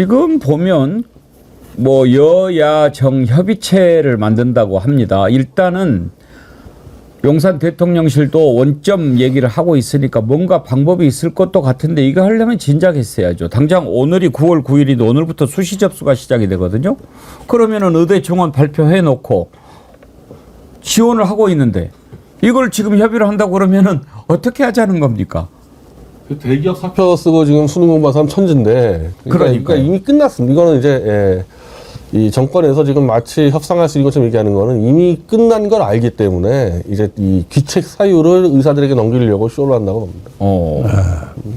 지금 보면 뭐 여야 정 협의체를 만든다고 합니다. 일단은 용산 대통령실도 원점 얘기를 하고 있으니까 뭔가 방법이 있을 것도 같은데 이거 하려면 진작 했어야죠. 당장 오늘이 9월 9일인데 오늘부터 수시 접수가 시작이 되거든요. 그러면은 의대 정원 발표해 놓고 지원을 하고 있는데 이걸 지금 협의를 한다고 그러면은 어떻게 하자는 겁니까? 그 대기업 사표 쓰고 지금 수능 공부한 사람 천진데. 그러니까. 그러니까 이미 끝났습니다. 이거는 이제 예, 이 정권에서 지금 마치 협상할 수 있는 것처럼 얘기하는 거는 이미 끝난 걸 알기 때문에 이제 이 귀책 사유를 의사들에게 넘기려고 쇼를 한다고 봅니다. 어.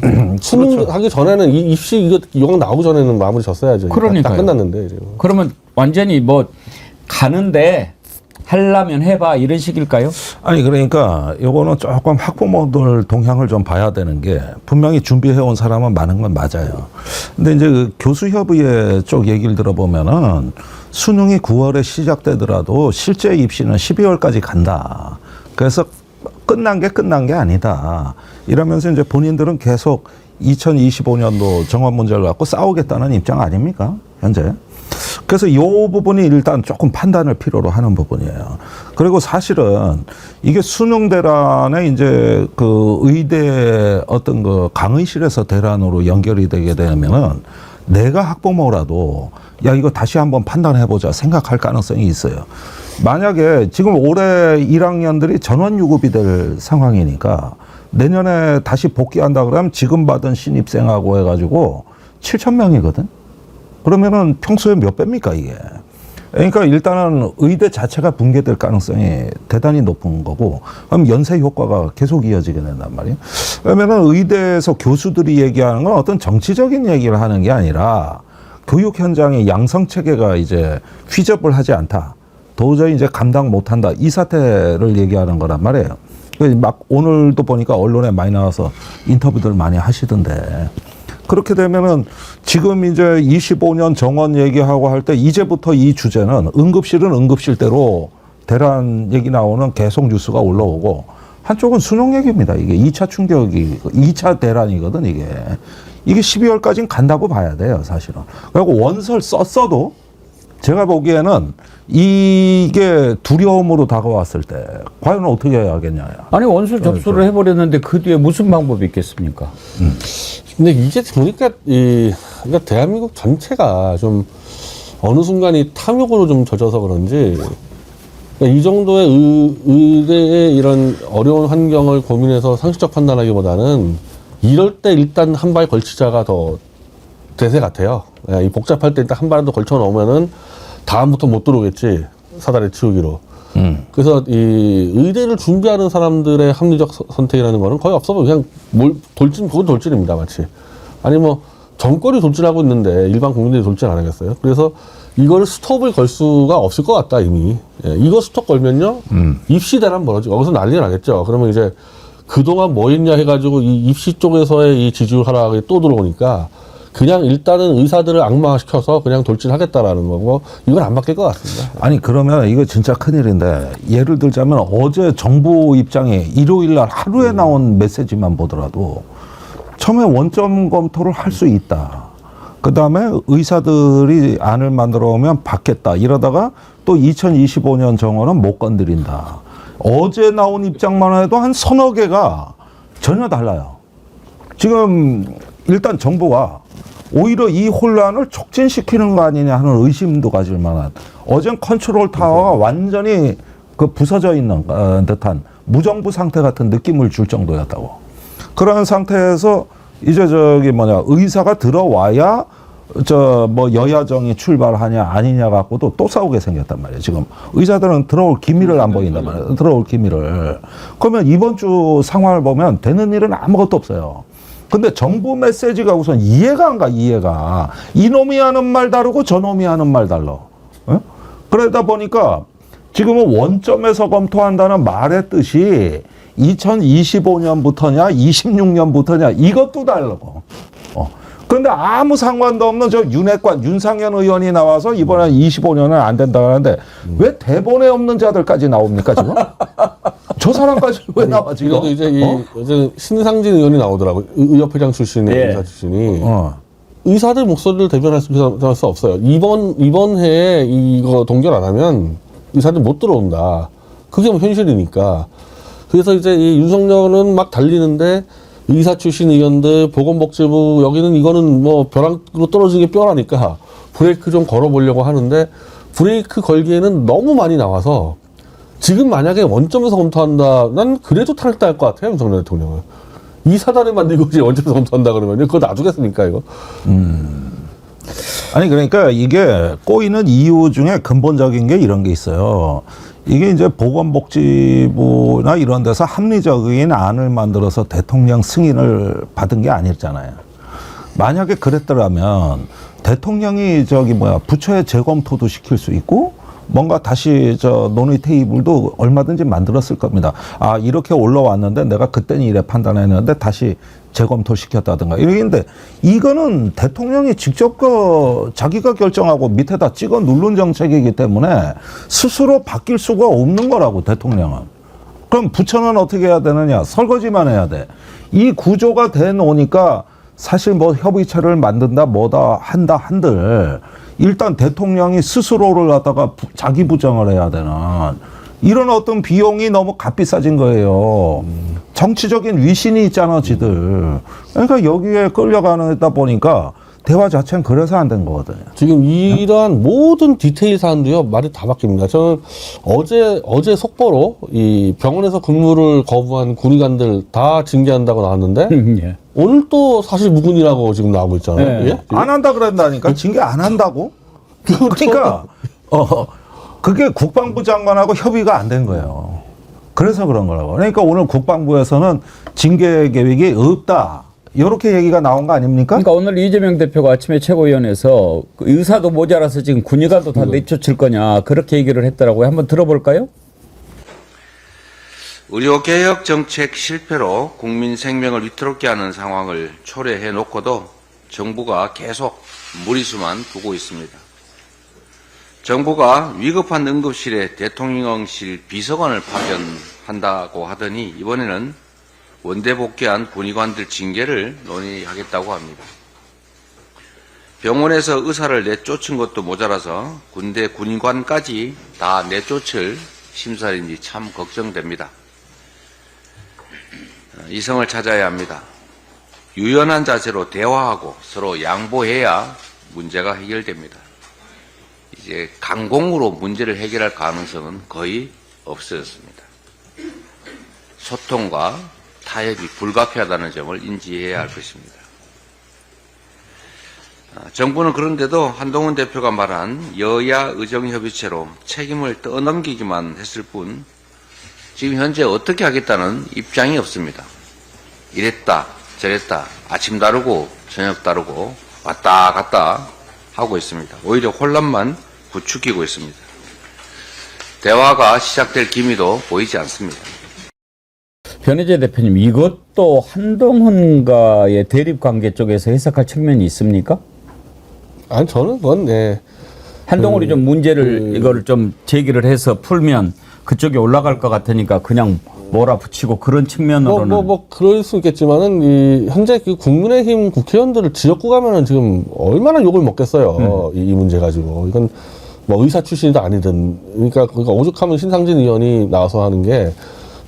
수능 하기 전에는 이 입시 이거 이거 나오기 전에는 마무리 졌어야죠. 다- 그러니까요. 다 끝났는데 이제. 그러면 완전히 뭐 가는데 하려면 해봐 이런 식일까요? 아니 그러니까 요거는 조금 학부모들 동향을 좀 봐야 되는 게 분명히 준비해 온 사람은 많은 건 맞아요. 근데 이제 그 교수협의회 쪽 얘기를 들어보면은 수능이 9월에 시작되더라도 실제 입시는 12월까지 간다. 그래서 끝난 게 끝난 게 아니다. 이러면서 이제 본인들은 계속 2025년도 정원 문제를 갖고 싸우겠다는 입장 아닙니까? 현재. 그래서 이 부분이 일단 조금 판단을 필요로 하는 부분이에요. 그리고 사실은 이게 수능 대란에 이제 그 의대 어떤 그 강의실에서 대란으로 연결이 되게 되면은 내가 학부모라도 야 이거 다시 한번 판단해 보자 생각할 가능성이 있어요. 만약에 지금 올해 1학년들이 전원 유급이 될 상황이니까 내년에 다시 복귀한다 그러면 지금 받은 신입생하고 해가지고 7천 명이거든. 그러면은 평소에 몇 배입니까 이게? 그러니까 일단은 의대 자체가 붕괴될 가능성이 대단히 높은 거고, 그럼 연쇄 효과가 계속 이어지게 된단 말이에요. 그러면은 의대에서 교수들이 얘기하는 건 어떤 정치적인 얘기를 하는 게 아니라 교육 현장의 양성 체계가 이제 휘접을 하지 않다. 도저히 이제 감당 못 한다. 이 사태를 얘기하는 거란 말이에요. 그막 오늘도 보니까 언론에 많이 나와서 인터뷰들 많이 하시던데. 그렇게 되면은 지금 이제 25년 정원 얘기하고 할 때 이제부터 이 주제는 응급실은 응급실대로 대란 얘기 나오는 계속 뉴스가 올라오고 한쪽은 수능 얘기입니다. 이게 2차 충격이 2차 대란이거든 이게. 이게 12월까지는 간다고 봐야 돼요, 사실은. 그리고 원서를 썼어도 제가 보기에는 이게 두려움으로 다가왔을 때 과연 어떻게 해야겠냐. 아니 원수 접수를 해버렸는데 그 뒤에 무슨 방법이 있겠습니까? 근데 이제 보니까 이 그러니까 대한민국 전체가 좀 어느 순간 이 탐욕으로 좀 젖어서 그런지 그러니까 이 정도의 의, 의대의 이런 어려운 환경을 고민해서 상식적 판단하기보다는 이럴 때 일단 한 발 걸치자가 더 대세 같아요. 예, 이 복잡할 때 일단 한 발라도 걸쳐 놓으면은 다음부터 못 들어오겠지 사다리 치우기로. 음. 그래서 이 의대를 준비하는 사람들의 합리적 서- 선택이라는 거는 거의 없어 보여. 그냥 뭘 돌진, 그건 돌진입니다, 마치. 아니 뭐 정권이 돌진하고 있는데 일반 국민들이 돌진 안 하겠어요. 그래서 이걸 스톱을 걸 수가 없을 것 같다 이미. 예, 이거 스톱 걸면요, 입시 대란 벌어지고 여기서 난리 나겠죠. 그러면 이제 그동안 뭐 했냐 해가지고 이 입시 쪽에서의 이 지지율 하락이 또 들어오니까 그냥 일단은 의사들을 악마시켜서 그냥 돌진하겠다라는 거고 이건 안 바뀔 것 같습니다. 아니 그러면 이거 진짜 큰일인데 예를 들자면 어제 정부 입장에 일요일 날 하루에 나온 메시지만 보더라도 처음에 원점 검토를 할 수 있다. 그 다음에 의사들이 안을 만들어 오면 받겠다. 이러다가 또 2025년 정원은 못 건드린다. 어제 나온 입장만 해도 한 서너 개가 전혀 달라요. 지금 일단 정부가 오히려 이 혼란을 촉진시키는 거 아니냐 하는 의심도 가질 만한 어젠 컨트롤 타워가 완전히 그 부서져 있는 어, 듯한 무정부 상태 같은 느낌을 줄 정도였다고. 그런 상태에서 이제 저기 뭐냐 의사가 들어와야 저 뭐 여야정이 출발하냐 아니냐 갖고도 또 싸우게 생겼단 말이에요. 지금 의사들은 들어올 기미를 안 보인단 말이에요. 들어올 기미를. 그러면 이번 주 상황을 보면 되는 일은 아무것도 없어요. 근데 정부 메시지가 우선 이해가 안 가, 이해가. 이놈이 하는 말 다르고 저놈이 하는 말 달라. 어? 그러다 보니까 지금은 원점에서 검토한다는 말의 뜻이 2025년부터냐, 26년부터냐, 이것도 다르고. 어. 그런데 아무 상관도 없는 저 윤핵관, 윤상현 의원이 나와서 이번에 25년은 안 된다 하는데 왜 대본에 없는 자들까지 나옵니까, 지금? 저 사람까지 왜 나와, 지금? 이것도 이제 이 어? 어제 신상진 의원이 나오더라고요. 의- 의협회장 출신의 예. 의사 출신이. 어. 의사들 목소리를 대변할 수, 대변할 수 없어요. 이번 이번 해에 이거 동결 안 하면 의사들 못 들어온다. 그게 뭐 현실이니까. 그래서 이제 이 윤석열은 막 달리는데 의사 출신 의원들, 보건복지부 여기는 이거는 뭐 벼랑으로 떨어진 게 뼈라니까 브레이크 좀 걸어보려고 하는데 브레이크 걸기에는 너무 많이 나와서 지금 만약에 원점에서 검토한다, 난 그래도 탄핵당할 것 같아요, 윤석열 대통령은. 이 사단을 만들고 이제 원점에서 검토한다 그러면 그거 놔두겠습니까, 이거? 아니 그러니까 이게 꼬이는 이유 중에 근본적인 게 이런 게 있어요. 이게 이제 보건복지부나 이런 데서 합리적인 안을 만들어서 대통령 승인을 받은 게 아니잖아요. 만약에 그랬더라면 대통령이 저기 뭐야 부처의 재검토도 시킬 수 있고 뭔가 다시 저 논의 테이블도 얼마든지 만들었을 겁니다. 아 이렇게 올라왔는데 내가 그때는 이래 판단했는데 다시 재검토 시켰다든가 이러는데 이거는 대통령이 직접 그 자기가 결정하고 밑에다 찍어 누른 정책이기 때문에 스스로 바뀔 수가 없는 거라고 대통령은. 그럼 부처는 어떻게 해야 되느냐? 설거지만 해야 돼. 이 구조가 돼 놓으니까 사실 뭐 협의체를 만든다 뭐다 한다 한들 일단 대통령이 스스로를 갖다가 부- 자기 부정을 해야 되는 이런 어떤 비용이 너무 값비싸진 거예요. 정치적인 위신이 있잖아, 지들. 그러니까 여기에 끌려가다 보니까 대화 자체는 그래서 안 된 거거든요. 지금 이러한 모든 디테일 사안도요 말이 다 바뀝니다. 저는 어제 어제 속보로 이 병원에서 근무를 거부한 군의관들 다 징계한다고 나왔는데 예. 오늘 또 사실 무근이라고 지금 나오고 있잖아요. 네. 예? 안 한다 그랬다니까 징계 안 한다고? 그러니까 어 그게 국방부 장관하고 협의가 안 된 거예요. 그래서 그런 거라고. 그러니까 오늘 국방부에서는 징계 계획이 없다. 이렇게 얘기가 나온 거 아닙니까? 그러니까 오늘 이재명 대표가 아침에 최고위원회에서 그 의사도 모자라서 지금 군의관도 다 내쫓을 거냐 그렇게 얘기를 했더라고요. 한번 들어볼까요? 의료개혁 정책 실패로 국민 생명을 위태롭게 하는 상황을 초래해 놓고도 정부가 계속 무리수만 두고 있습니다. 정부가 위급한 응급실에 대통령실 비서관을 파견한다고 하더니 이번에는 원대 복귀한 군의관들 징계를 논의하겠다고 합니다. 병원에서 의사를 내쫓은 것도 모자라서 군대 군인관까지 다 내쫓을 심사인지 참 걱정됩니다. 어, 이성을 찾아야 합니다. 유연한 자세로 대화하고 서로 양보해야 문제가 해결됩니다. 이제 강공으로 문제를 해결할 가능성은 거의 없어졌습니다. 소통과 타협이 불가피하다는 점을 인지해야 할 것입니다. 아, 정부는 그런데도 한동훈 대표가 말한 여야 의정협의체로 책임을 떠넘기기만 했을 뿐 지금 현재 어떻게 하겠다는 입장이 없습니다. 이랬다 저랬다 아침 다르고 저녁 다르고 왔다 갔다 하고 있습니다. 오히려 혼란만 부추기고 있습니다. 대화가 시작될 기미도 보이지 않습니다. 변혜재 대표님 이것도 한동훈과의 대립 관계 쪽에서 해석할 측면이 있습니까? 아니 저는 그건 네. 한동훈이 좀 문제를 이거를 좀 제기를 해서 풀면 그쪽에 올라갈 것 같으니까 그냥 몰아붙이고 그런 뭐, 측면으로는 뭐, 뭐, 그럴 수 있겠지만은, 이, 현재 그 국민의힘 국회의원들을 지역구 가면은 지금 얼마나 욕을 먹겠어요. 이, 이 문제 가지고. 이건 뭐 의사 출신이든 아니든. 그러니까, 그러니까 오죽하면 신상진 의원이 나와서 하는 게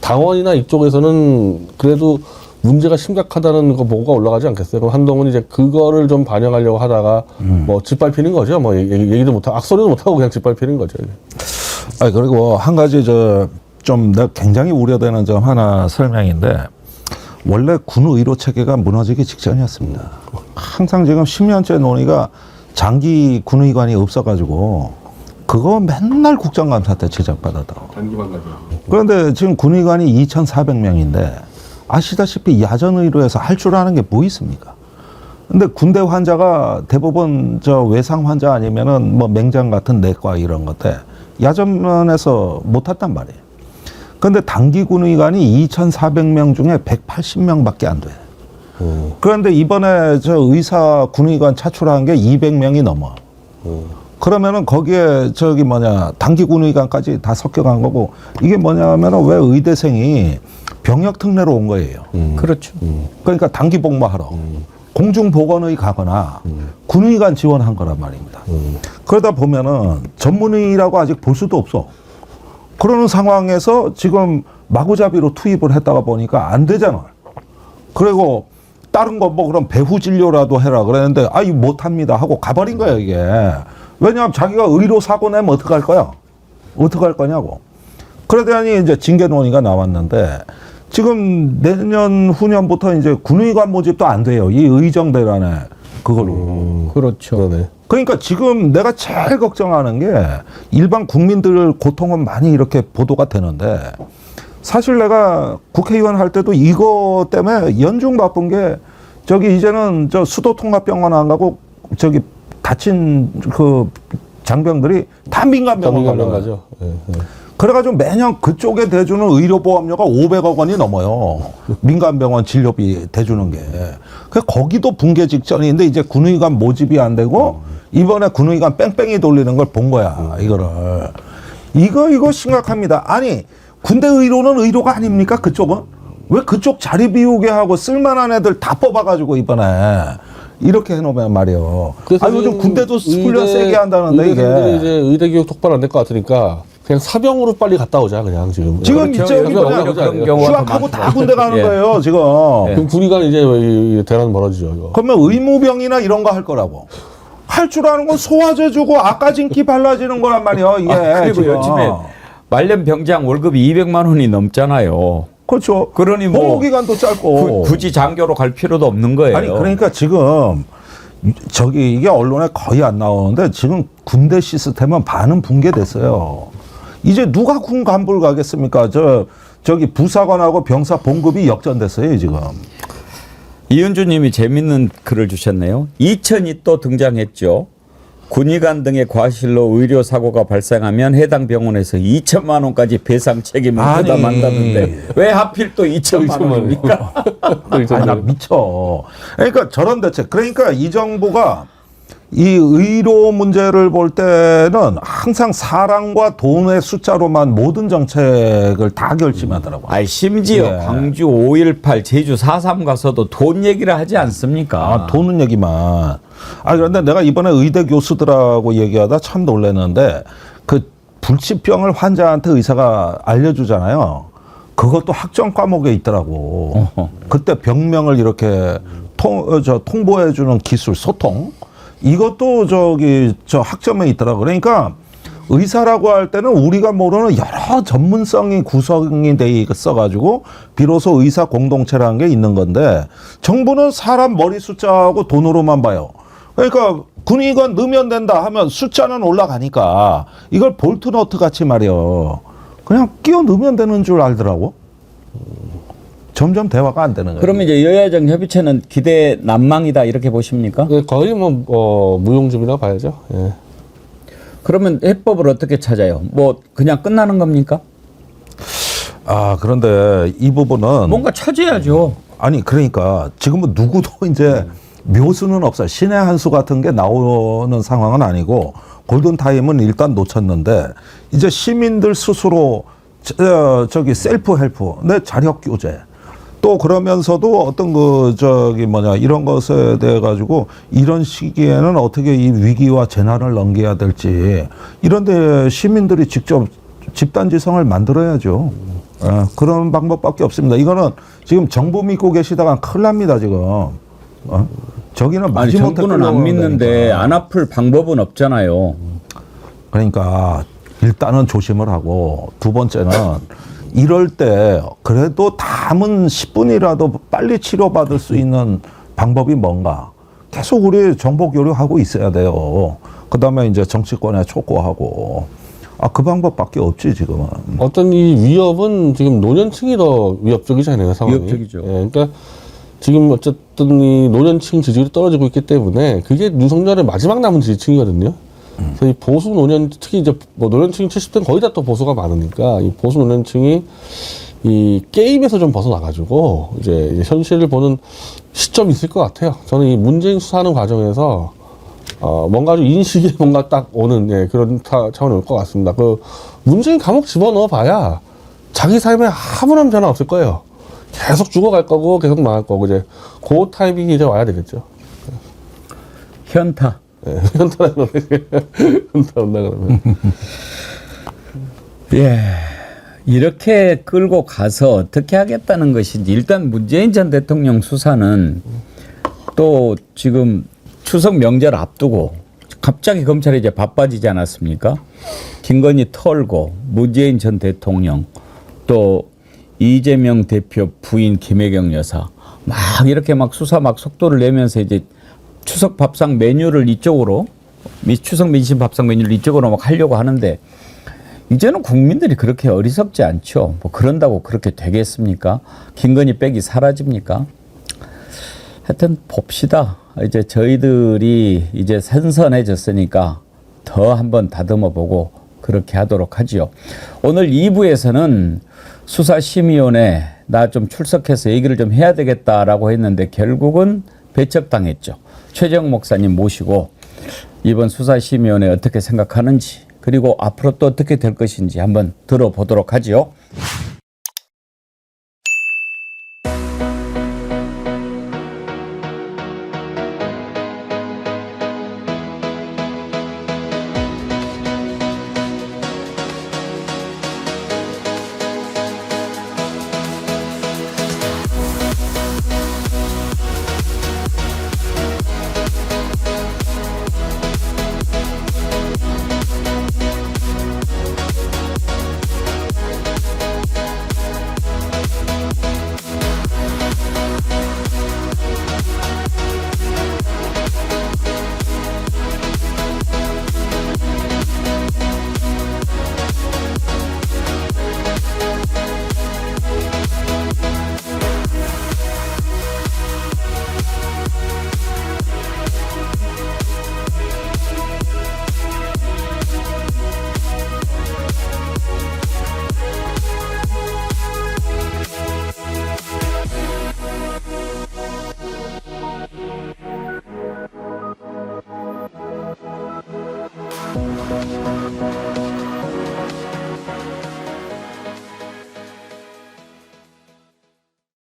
당원이나 이쪽에서는 그래도 문제가 심각하다는 거 보고가 올라가지 않겠어요. 그럼 한동훈이 이제 그거를 좀 반영하려고 하다가 뭐 짓밟히는 거죠. 뭐 얘기, 얘기 도 못하고, 악소리도 못하고 그냥 짓밟히는 거죠. 아 그리고 한 가지 저 좀 내가 굉장히 우려되는 점 하나 설명인데 원래 군 의료 체계가 무너지기 직전이었습니다. 항상 지금 10년째 논의가 장기 군의관이 없어가지고 그거 맨날 국정감사 때 지적받았다고. 단기만 가죠. 그런데 지금 군의관이 2,400명인데 아시다시피 야전 의료에서 할 줄 아는 게 뭐 있습니까? 근데 군대 환자가 대부분 저 외상 환자 아니면은 뭐 맹장 같은 내과 이런 것들 야전에서 못 했단 말이에요. 근데 단기 군의관이 2,400명 중에 180명밖에 안 돼. 그런데 이번에 저 의사 군의관 차출한 게 200명이 넘어. 그러면은 거기에 저기 뭐냐 단기 군의관까지 다 섞여간 거고 이게 뭐냐면은 왜 의대생이 병역 특례로 온 거예요. 그렇죠. 그러니까 단기 복무하러. 공중보건의 가거나 군의관 지원한 거란 말입니다. 그러다 보면은 전문의라고 아직 볼 수도 없어. 그러는 상황에서 지금 마구잡이로 투입을 했다가 보니까 안 되잖아. 그리고 다른 거 뭐 그럼 배후 진료라도 해라 그랬는데 아 이거 못합니다 하고 가버린 거야 이게. 왜냐하면 자기가 의료 사고 내면 어떡할 거야? 어떡할 거냐고. 그러더니 이제 징계 논의가 나왔는데 지금 내년 후년부터 이제 군의관 모집도 안 돼요. 이 의정 대란에 그걸로. 그렇죠. 그러네. 그러니까 지금 내가 제일 걱정하는 게 일반 국민들 고통은 많이 이렇게 보도가 되는데 사실 내가 국회의원 할 때도 이거 때문에 연중 바쁜 게 저기 이제는 저 수도통합병원 안 가고 저기 다친 그 장병들이 다 민간병원 가려고 가죠. 예, 예. 그래가지고 매년 그쪽에 대주는 의료보험료가 500억 원이 넘어요. 민간병원 진료비 대주는 게. 그 거기도 붕괴 직전인데 이제 군의관 모집이 안 되고 이번에 군의관 뺑뺑이 돌리는 걸 본 거야. 이거를. 이거 이거 심각합니다. 아니 군대 의료는 의료가 아닙니까? 그쪽은 왜 그쪽 자리 비우게 하고 쓸만한 애들 다 뽑아가지고 이번에 이렇게 해놓으면 말이요. 아 요즘 군대도 훈련 의대- 세게 한다는데 이게. 이제 의대 교육 똑바로 안 될 것 같으니까 그냥 사병으로 빨리 갔다 오자 그냥 지금. 지금. 저기 오히려 뭐냐, 그런 경우가 더 휴학하고 다. 군대 가는 예. 거예요 지금. 그럼 군의관 이제 이- 이 대란 벌어지죠 이거. 그러면 의무병이나 이런 거 할 거라고. 할 줄 아는 건 소화제 주고 아까진기 발라지는 거란 말이야 이게. 아, 그리고 지금. 요즘에 말년 병장 월급이 200만 원이 넘잖아요. 그렇죠. 그러니 뭐 복무 기간도 짧고. 구- 굳이 장교로 갈 필요도 없는 거예요. 아니 그러니까 지금 저기 이게 언론에 거의 안 나오는데 지금 군대 시스템은 반은 붕괴됐어요. 이제 누가 군 간부를 가겠습니까? 저 저기 부사관하고 병사 봉급이 역전됐어요 지금. 이은주님이 재밌는 글을 주셨네요. 2000이 또 등장했죠. 군의관 등의 과실로 의료 사고가 발생하면 해당 병원에서 2천만 원까지 배상 책임을 아니. 부담한다는데 왜 하필 또 2천만 원입니까? 아니, 나 미쳐. 그러니까 저런 대책. 그러니까 이 정부가 이 의료 문제를 볼 때는 항상 사람과 돈의 숫자로만 모든 정책을 다 결심하더라고요. 아니 심지어 예. 광주 5.18 제주 4.3 가서도 돈 얘기를 하지 않습니까? 아, 도는 얘기만. 아, 그런데 내가 이번에 의대 교수들하고 얘기하다 참 놀랐는데 그 불치병을 환자한테 의사가 알려주잖아요. 그것도 학점 과목에 있더라고. 어허. 그때 병명을 이렇게 통, 어, 저 통보해주는 기술, 소통. 이것도 저기 저 학점에 있더라고. 그러니까 의사라고 할 때는 우리가 모르는 여러 전문성이 구성이 돼 있어가지고 비로소 의사 공동체라는 게 있는 건데 정부는 사람 머리 숫자하고 돈으로만 봐요. 그러니까 군의관 넣으면 된다 하면 숫자는 올라가니까 이걸 볼트너트 같이 말이요. 그냥 끼워 넣으면 되는 줄 알더라고. 점점 대화가 안 되는 거예요. 그러면 이제 여야정 협의체는 기대 난망이다 이렇게 보십니까? 그 거의 뭐 어, 무용지물이라고 봐야죠. 예. 그러면 해법을 어떻게 찾아요? 뭐 그냥 끝나는 겁니까? 아 그런데 이 부분은 뭔가 찾아야죠. 아니 그러니까 지금은 누구도 이제 묘수는 없어요. 신의 한 수 같은 게 나오는 상황은 아니고 골든 타임은 일단 놓쳤는데 이제 시민들 스스로 저, 저기 셀프 헬프 내 자력 교제 또 그러면서도 어떤 그 저기 뭐냐 이런 것에 대해 가지고 이런 시기에는 어떻게 이 위기와 재난을 넘겨야 될지 이런데 시민들이 직접 집단지성을 만들어야죠. 어, 그런 방법밖에 없습니다. 이거는 지금 정부 믿고 계시다가 큰일 납니다 지금. 어? 저기는 아니 정부는 안 믿는데 거니까. 안 아플 방법은 없잖아요. 그러니까 일단은 조심을 하고 두 번째는 이럴 때 그래도 담은 10분이라도 빨리 치료받을 수 있는 방법이 뭔가 계속 우리 정보 교류하고 있어야 돼요. 그 다음에 이제 정치권에 촉구하고 아 그 방법밖에 없지 지금은. 어떤 이 위협은 지금 노년층이 더 위협적이잖아요 상황이. 위협적이죠. 예, 그러니까 지금 어쨌든 이 노년층 지지율이 떨어지고 있기 때문에 그게 윤석열의 마지막 남은 지지층이거든요. 그래서 이 보수 노년 특히 이제 뭐 노년층 70대는 거의 다 또 보수가 많으니까 이 보수 노년층이 이 게임에서 좀 벗어나가지고 이제 현실을 보는 시점이 있을 것 같아요. 저는 이 문재인 수사하는 과정에서 어, 뭔가 좀 인식이 뭔가 딱 오는 예, 그런 차, 차원이 올 것 같습니다. 그 문재인 감옥 집어넣어 봐야 자기 삶에 아무런 변화 없을 거예요. 계속 죽어갈 거고 계속 망할 거고 이제 그 타이밍이 이제 와야 되겠죠. 현타. 예, 현타라 그러면 현타 온다 그러면 예. 이렇게 끌고 가서 어떻게 하겠다는 것인지 일단 문재인 전 대통령 수사는 또 지금 추석 명절 앞두고 갑자기 검찰이 이제 바빠지지 않았습니까? 김건희 털고 문재인 전 대통령 또 이재명 대표 부인 김혜경 여사 막 이렇게 막 수사 막 속도를 내면서 이제 추석 밥상 메뉴를 이쪽으로 미- 추석 민심 밥상 메뉴를 이쪽으로 막 하려고 하는데 이제는 국민들이 그렇게 어리석지 않죠. 뭐 그런다고 그렇게 되겠습니까? 김건희 백이 사라집니까? 하여튼 봅시다. 이제 저희들이 이제 선선해졌으니까 더 한번 다듬어 보고 그렇게 하도록 하지요. 오늘 2부에서는 수사심의원회 나좀 출석해서 얘기를 좀 해야 되겠다라고 했는데 결국은 배척당했죠. 최재형 목사님 모시고 이번 수사심의원회 어떻게 생각하는지 그리고 앞으로 또 어떻게 될 것인지 한번 들어보도록 하지요.